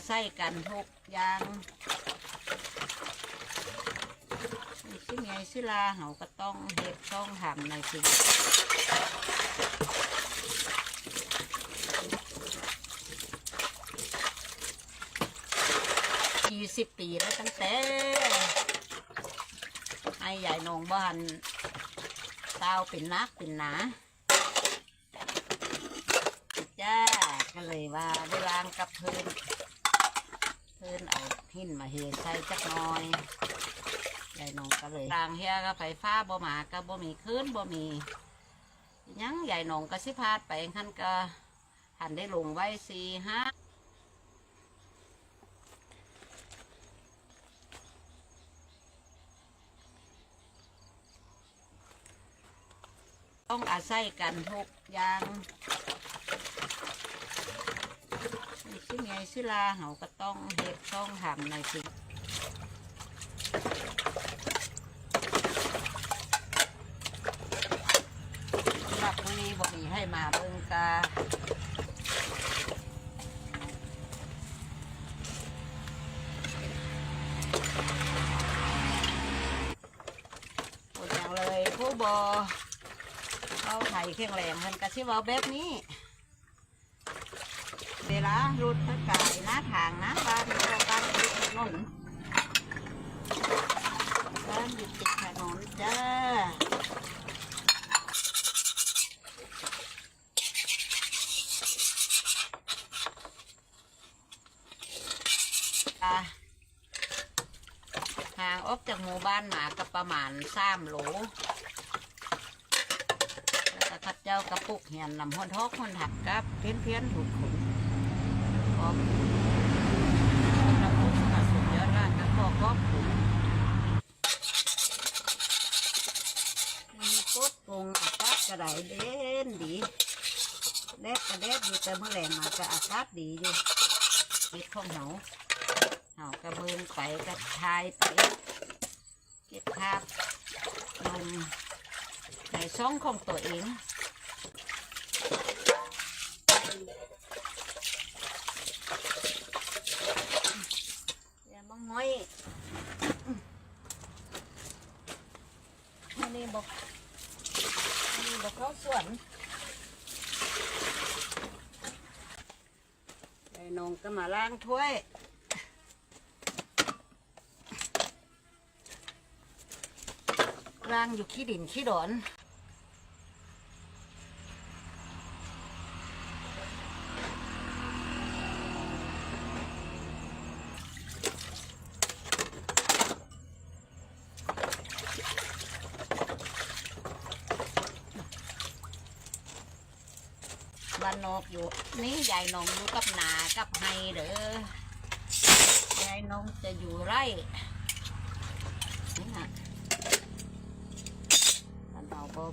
อาศัยกันทุกอย่างสิไงสิลาเขาก็ต้องเฮ็ดต้องทำในสิ่งยี่สิบปีแล้วตั้งแต่ไอ้ใหญ่นองบ้านเต้าเป็นนักเป็นหนาจ้าก็เลยว่าได้ล้างกับเพิ่น เพิ่นเอาหินมาเฮใส่จักหน่อยยายน้องก็เลยล้างเฮียก็ไฟฟ้าบ่มาก็บ่มีคืนบ่มียังยายน้องก็สิพาดไปขั้นก็หันได้ลงไว้สี่ห้าต้องอาศัยกันทุกอย่าง สิไงสิลาเขาก็ต้องเฮ็ดต้องทำในสิ่งสำหรับวันนี้บอกมีให้มาเบิ่งกาหมดอย่างเลยผู้บอเขาไถแข็งแรงมันกระชิบเอาแบบนี้ เวลารุดพระกายหน้าทางนะบ้านเราบ้านติดถนนบ้านอยู่ติดถนนจ้าอะห่างออกจากหมู่บ้านหมาก็ประมาณสามโลแล้วก็ขัดเจ้ากระปุกเหียนลำหอนทอกหอนหักกับเพี้ยนเพี้ยนถูกขุน ขอบพระพุทธสุดยอดมากนะพ่อขอบคุณมีปุ๊ดปรุงอากาศกระไดเด่นดีแดดกระแดดอยู่แต่เมื่อแรงมาก็อากาศดีอยู่ปิดของเหาเหากระเบืองไปกระชายไปเก็บภาพลงในช่องของตัวเอง อย่ามาห้อยอั นี้บอกอันนี้บอกเขาสวนไอ้นงก็มาล้างถ้วยล้างอยู่ขี้ดินขี้ดอน บ้านอกอยู่ นี่ยายนงอยู่กับนากับไฮเด้อยายนงจะอยู่ไร่นี่ฮะบ้านเราบ่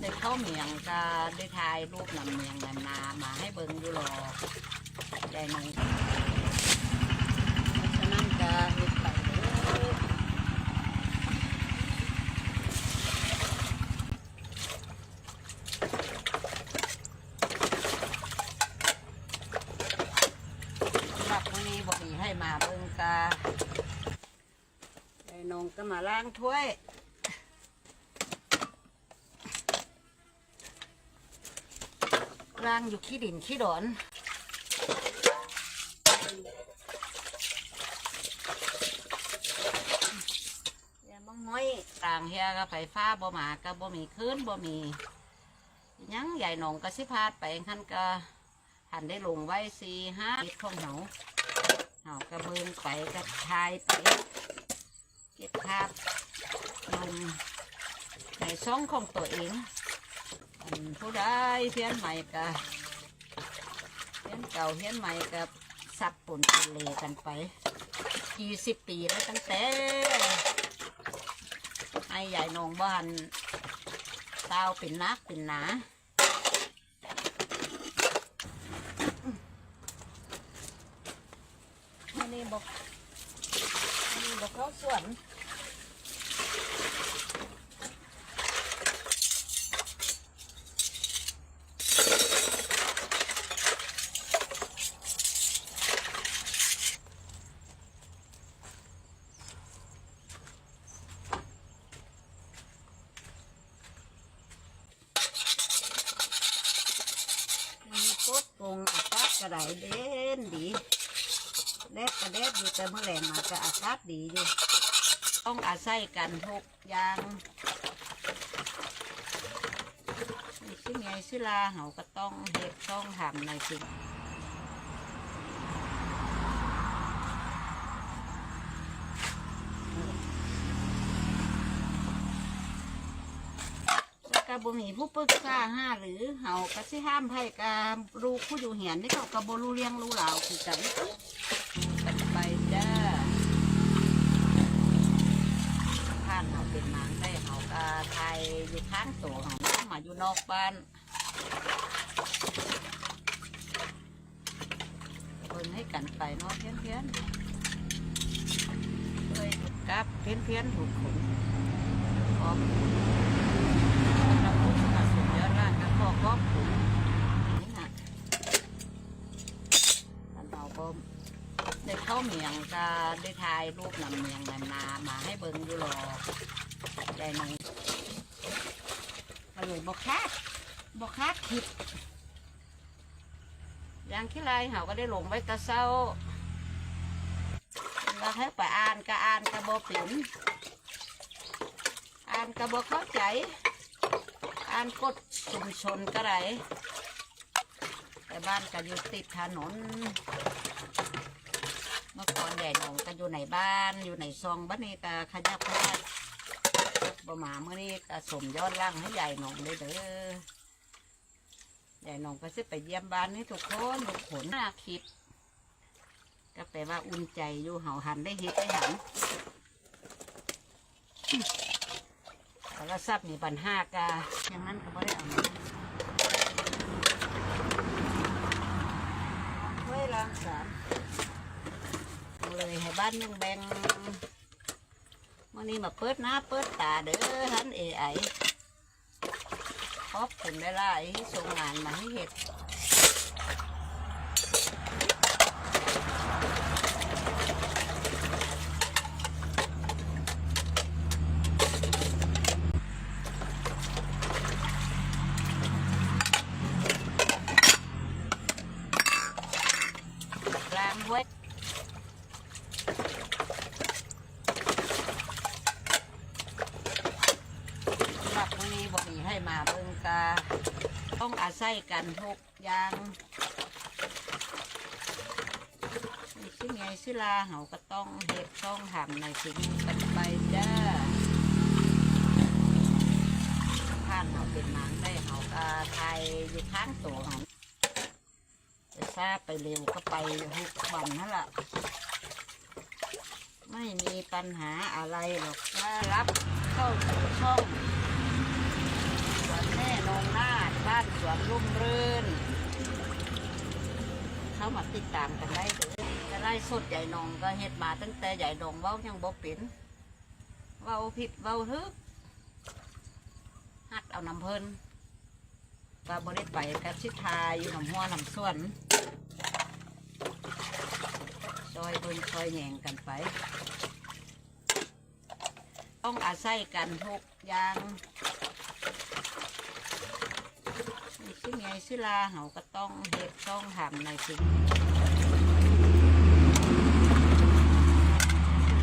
ได้เข้าเมียงก็ได้ถ่ายรูปนำเมียงนำนามาให้เบิ่งอยู่หรอกยายนงฉะนั้นก็ฮ็ดไปเด้อ สำหรับวันนี้บอกมีให้มาเบิ่งกาไอ้นงก็มา ล้างถ้วย ล้างอยู่ขี้ดินขี้ดอนอย่ามาห้อยต่างเฮียก็ไฟฟ้าบ่หมาก็บ่มีคืนบ่มียังใหญ่หนองก็สิพาดไปขั้นก็หันได้ลงไว้สี่ห้าเก็บของเหาเหากระเบืองไปกระชายไป เก็บภาพลงในช่องของตัวเองผู้ใดเพี้ยนใหม่กับเพี้ยนเก่าเพี้ยนใหม่กับสับปุ่นทะเลกันไปยี่สิบปีแล้วตั้งแต่ไอ้ใหญ่นองบ้านเต้าเป็นนักเป็นหนาอันนี้บอก บอกเขาสวนกดปุ่งอัดกระไดเด่นดี เล็ดก็เล็ดอยู่แต่เมื่อแรงมาก็อากาศดีอยู่ต้องอาศัยกันทุกอย่างนี่สิไงสิลาเขาก็ต้องเฮ็ดต้องทำในสิ่งแล้วก็บ่มีผู้ปรึกษาห้าหรือเฮาก็สิห้ามให้การู้ผู้อยู่เหียนนี่เขาก็บ่รู้เลี้ยงรู้ราคือกันกันไปจ้าผ่านเฮาเป็นหมางได้เฮาก็ไทยอยู่ข้างตัวเฮามาอยู่นอกบ้านเพิ่นให้กันไปนาะเพี้ยนเพียนๆเลยกับเพี้ยนเพียนๆถูกคนขอบคุณพระพุทธศาสนาราชก็ขอขอบคุณนี่นะท่านเอาก็ได้เข้าเมียงก็ได้ถ่ายรูปนำเมียงนำนามาให้เบิ่งอยู่หรอใจนึง เลยบอกคาดบอกคาดคิดอย่างที่ไรเขาก็ได้ลงไว้แตะเศร้าแล้วให้ไปอ่านก็อ่านก็บ่เป็นอ่านก็บ่เข้าใจ อ่านกดชุมชนก็ได้แต่บ้านก็อยู่ติดถนนเมื่อก่อนใหญ่หนองก็อยู่ในบ้านอยู่ในซองบ้านนี้ก็ขยับขยับ บ่มาเมื่อนี้ก็สมยอดร่างให้ใหญ่หนองเลยเด้อใหญ่หนองก็จะไปเยี่ยมบ้านให้ทุกคนทุกคนน่าคิด ก็แปลว่าอุ่นใจอยู่เห่าหันได้เฮ็ดได้หันโทรศัพท์มีปัญหากาอย่างนั้นก็ไม่ได้เอามาไว้ล้างสารเลยให้บ้านนึงแบ่ง วันนี้มาเปิดหน้าเปิดตาเด้อท่านเอไอขอบคุณได้ล่ที่ส่งงานมาให้เห็ดล้างไว้สำหรับวันนี้บอกมีให้มาเบิ่งกา ต้องอาศัยกันทุกอย่างนี่สิไงสิลาเขาก็ต้องเฮ็ดต้องทำในสิ่งกันไปจ้าผ่านเขาเป็นหมางได้เขาก็ไทยอยู่ข้างตัวเขาจะทราไปเร็วก็ไปทุกวันนั่นแหละไม่มีปัญหาอะไรหรอกถ้ารับเข้าสู่ช่องสวนแม่นงนาด บ้านสวนรุ่มรื่น เข้ามาติดตามกันได้เลยจะไล่สดใหญ่นองก็เฮ็ดมาตั้งแต่ใหญ่นองเว้ายังบ่เป็นเว้าผิดเว้าทึกฮัดเอาน้ำเพิ่นก็บ่ได้ไปกับชิทาอยู่น้ำหัวน้ำส่วนซอยเบิ่นซอยแหงกันไป ต้องอาศัยกันทุกอย่าง นี่สิไงสิลาเขาก็ต้องเฮ็ดต้องทำในสิ่ง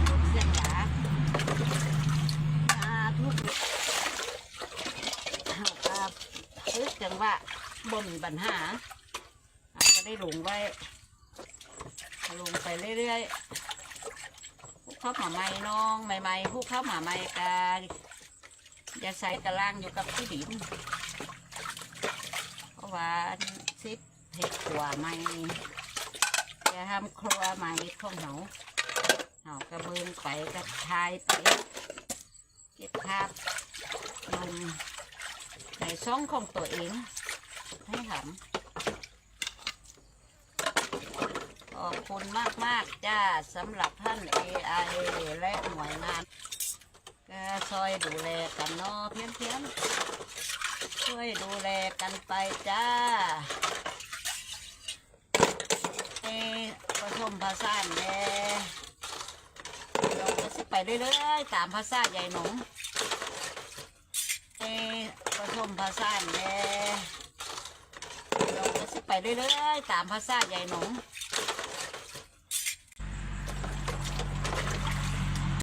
ทุกเส้นหลาอ่าทุกเอาครับคือจังว่าบ่มีปัญหาเราก็ได้ลงไว้ลงไปเรื่อยๆผู้เข้าหมาใหม่น้องใหม่ๆผู้เข้าหมาใหม่กาอย่าใส่ตารางอยู่กับที่ดิน เพราะว่าซิปเห็ดขัวใหม่อย่าทำครัวใหม่ของเขาเขากระเบิงไปกระทายไป เก็บภาพลงในช่องของตัวเองให้ทำขอบคุณมากมากๆจ้าสำหรับท่าน AI และหน่วยงาน ก็ช่วยดูแลกันเนาะเพี้ยนเพียนๆ ช่วยดูแลกันไปจ้าเอ้ผสมผสานแน่เราก็สิไปเรื่อยๆตามภาษาใหญ่หนงเอ่อผสมผสานแน่เราก็สิไปเรื่อยๆตามภาษาใหญ่หนง